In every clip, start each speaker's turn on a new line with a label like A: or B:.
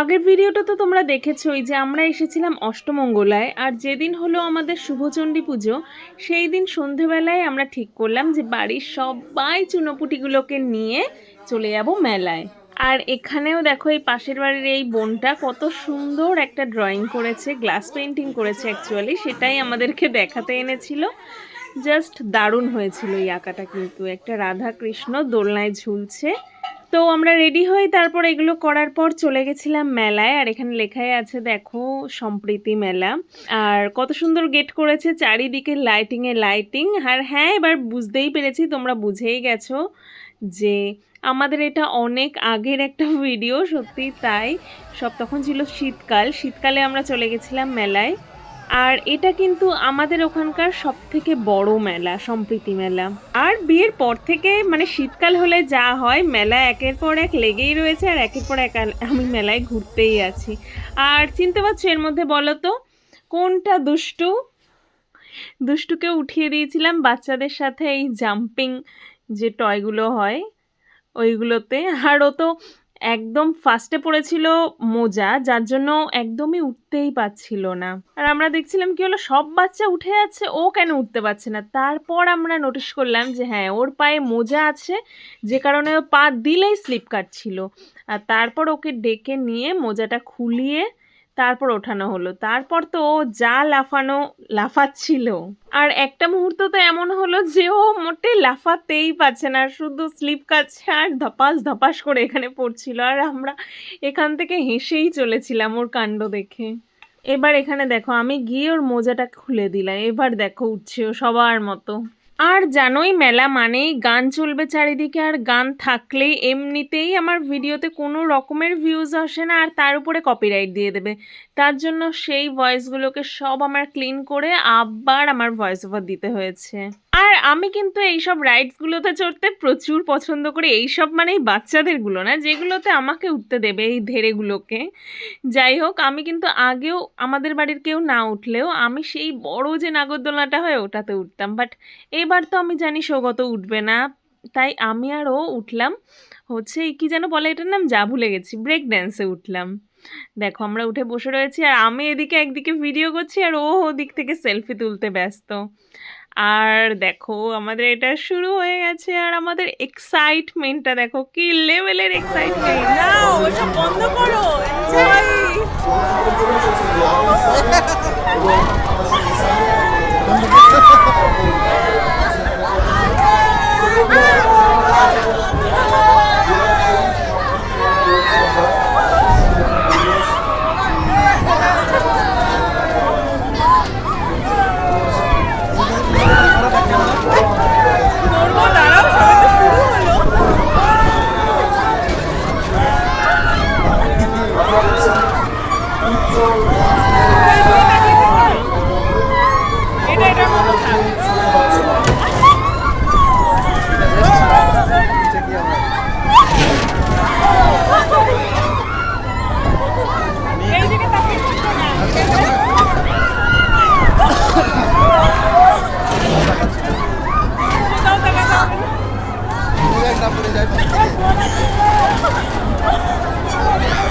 A: আগের ভিডিওটা তো তোমরা দেখেছোই যে আমরা এসেছিলাম অষ্টমঙ্গলায়, আর যেদিন হলো আমাদের শুভচণ্ডী পুজো, সেই দিন সন্ধেবেলায় আমরা ঠিক করলাম যে বাড়ির সবাই চুনোপুটিগুলোকে নিয়ে চলে যাব মেলায়। আর এখানেও দেখো এই পাশের বাড়ির এই বোনটা কত সুন্দর একটা ড্রয়িং করেছে গ্লাস পেন্টিং করেছে অ্যাকচুয়ালি সেটাই আমাদেরকে দেখাতে এনেছিল। জাস্ট দারুণ হয়েছিল এই আঁকাটা কিন্তু, একটা রাধা কৃষ্ণ দোলনায় ঝুলছে। তো আমরা রেডি হই তারপর এগুলো করার পর চলে গেছিলাম মেলায়। আর এখানে লেখাই আছে, দেখো, সম্প্রীতি মেলা। আর কত সুন্দর গেট করেছে চারিদিকে লাইটিং এ লাইটিং আর হ্যাঁ এবার বুঝতেই পেরেছি, তোমরা বুঝেই গেছো যে আমাদের এটা অনেক আগের একটা ভিডিও সত্যি তাই। সব তখন ছিল শীতকাল। শীতকালে আমরা চলে গেছিলাম মেলায়। আর এটা কিন্তু আমাদের ওখানকার সব থেকে বড় মেলা, সম্প্রীতি মেলা। আর বিয়ের পর থেকে মানে শীতকাল হলে যা হয়, মেলা একের পর এক লেগেই রয়েছে আর একের পর এক আমি মেলায় ঘুরতেই আছি। আর চিনতে পারছ এর মধ্যে বলো তো, কোনটা দুষ্টু? দুষ্টুকে উঠিয়ে দিয়েছিলাম বাচ্চাদের সাথে এই জাম্পিং যে টয়গুলো হয়, ওইগুলোতে। আর ও তো একদম ফার্স্টে পড়েছিল মোজা, যার জন্য একদমই উঠতেই পারছিল না। আর আমরা দেখছিলাম কি হলো, সব বাচ্চা উঠে যাচ্ছে ও কেন উঠতে পারছে না? তারপর আমরা নোটিশ করলাম যে হ্যাঁ ওর পায়ে মোজা আছে, যে কারণে ও পা দিলেই স্লিপ কাটছিল। আর তারপর ওকে ডেকে নিয়ে মোজাটা খুলিয়ে তারপর ওঠানো হলো। তারপর তো যা লাফানো, লাফাচ্ছিল। আর একটা মুহূর্ত তো এমন হলো যে ও মোটে লাফাতেই পারছে না। শুধু স্লিপ কাটছে আর ধপাস ধপাস করে এখানে পড়ছিল। আর আমরা এখান থেকে হেসেই চলেছিলাম ওর কাণ্ড দেখে। এবার এখানে দেখো, আমি গিয়ে ওর মোজাটা খুলে দিলাম। এবার দেখো উঠছে ও সবার মতো। আর জানোই মেলা মানেই গান চলবে চারিদিকে আর গান থাকলেই এমনিতেই আমার ভিডিওতে কোনো রকমের ভিউজ আসে না আর তার উপরে কপিরাইট দিয়ে দেবে। তার জন্য সেই ভয়েসগুলোকে সব আমার ক্লিন করে আবার আমার ভয়েস ওভার দিতে হয়েছে। আর আমি কিন্তু এইসব রাইডসগুলোতে চড়তে প্রচুর পছন্দ করি। এইসব মানে এই বাচ্চাদেরগুলো না, যেগুলোতে আমাকে উঠতে দেবে এই ধেড়েগুলোকে যাই হোক, আমি কিন্তু আগেও আমাদের বাড়ির কেউ না উঠলেও আমি সেই বড় যে নাগরদোলনাটা হয় ওটাতে উঠতাম। বাট এবার তো আমি জানি সৌগত উঠবে না। তাই আমি আর ও উঠলাম। হচ্ছে কি যেন বলে এটার নাম? যা ভুলে গেছি। ব্রেক ড্যান্সে উঠলাম। দেখো, আমরা উঠে বসে রয়েছি আর আমি এদিকে একদিকে ভিডিও করছি আর ও ওদিক থেকে সেলফি তুলতে ব্যস্ত। আর দেখো, আমাদের এটা শুরু হয়ে গেছে আর আমাদের এক্সাইটমেন্টটা দেখো, কি লেভেলের এক্সাইটমেন্ট না ওটা বন্ধ করো, enjoy! Gracias.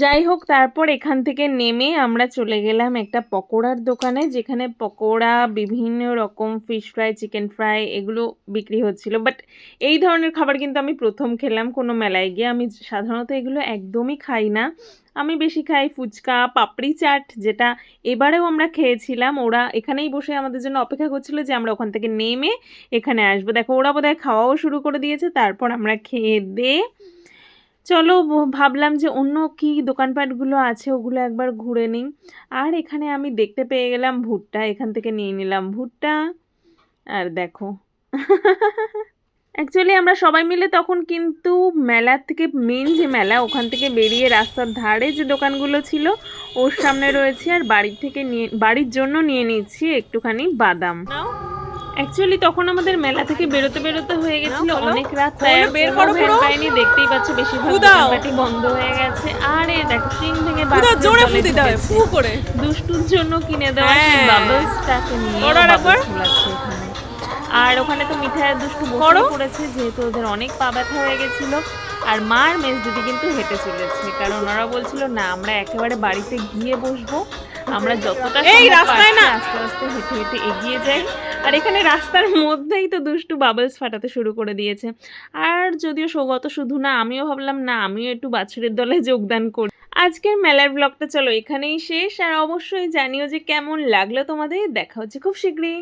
A: যাই হোক, তারপর এখান থেকে নেমে আমরা চলে গেলাম একটা পকোড়ার দোকানে, যেখানে পকোড়া, বিভিন্ন রকম ফিশ ফ্রাই চিকেন ফ্রাই এগুলো বিক্রি হচ্ছিল। বাট এই ধরনের খাবার কিন্তু আমি প্রথম খেলাম কোনো মেলায় গিয়ে। আমি সাধারণত এগুলো একদমই খাই না। আমি বেশি খাই ফুচকা, পাপড়ি চাট, যেটা এবারেও আমরা খেয়েছিলাম। ওরা এখানেই বসে আমাদের জন্য অপেক্ষা করছিল যে আমরা ওখান থেকে নেমে এখানে আসব। দেখো, ওরা বোধহয় খাওয়াও শুরু করে দিয়েছে, তারপর আমরা খেয়ে দিয়ে চলো ভাবলাম যে অন্য কি দোকানপাটগুলো আছে ওগুলো একবার ঘুরে নিই। আর এখানে আমি দেখতে পেয়ে গেলাম ভুট্টা, এখান থেকে নিয়ে নিলাম ভুট্টা। আর দেখো। অ্যাকচুয়ালি আমরা সবাই মিলে তখন কিন্তু মেলার থেকে মেন যে মেলা, ওখান থেকে বেরিয়ে রাস্তার ধারে যে দোকানগুলো ছিল, ওর সামনে রয়েছে। আর বাড়ির থেকে নিয়ে, বাড়ির জন্য নিয়ে নিচ্ছি একটুখানি বাদাম। অ্যাকচুয়ালি তখন আমাদের মেলা থেকে বেরোতে বেরোতে হয়ে গেছিল অনেক রাত তাই
B: বের করো,
A: ভ্যান পাইনি দেখতেই পাচ্ছ বেশিরভাগ। দোকানপাটি বন্ধ হয়ে গেছে আর দেখো সিং ভেঙে
B: পুরো জোরে ফুটি দাও ফু করে
A: দুষ্টুর জন্য কিনে দেওয়া সেই
B: হ্যাঁ।
A: বাবলসটাকে নিয়ে
B: করো আর একবার।
A: আর ওখানে তো মিঠাইয়ের দুষ্টু বসে
B: করো।
A: পড়েছে যেহেতু ওদের অনেক পা ব্যথা হয়ে গেছিল আর মার মেজ দিদি কিন্তু হেঁটে চলেছে কারণ ওরা বলছিল না আমরা একেবারে বাড়িতে গিয়ে বসবো আমরা যতটা
B: এই রাস্তায় না।
A: আস্তে আস্তে হেঁটে হেঁটে এগিয়ে যাই আর এখানে রাস্তার মধ্যেই তো দুষ্টু বাবলস ফাটাতে শুরু করে দিয়েছে। আর যদিও সৌগত শুধু না, আমিও ভাবলাম, না, আমিও একটু বাছুরের দলে যোগদান করি। আজকের মেলার ব্লগটা চলো এখানেই শেষ। আর অবশ্যই জানিও যে কেমন লাগল তোমাদের। দেখা হচ্ছে খুব শীঘ্রই।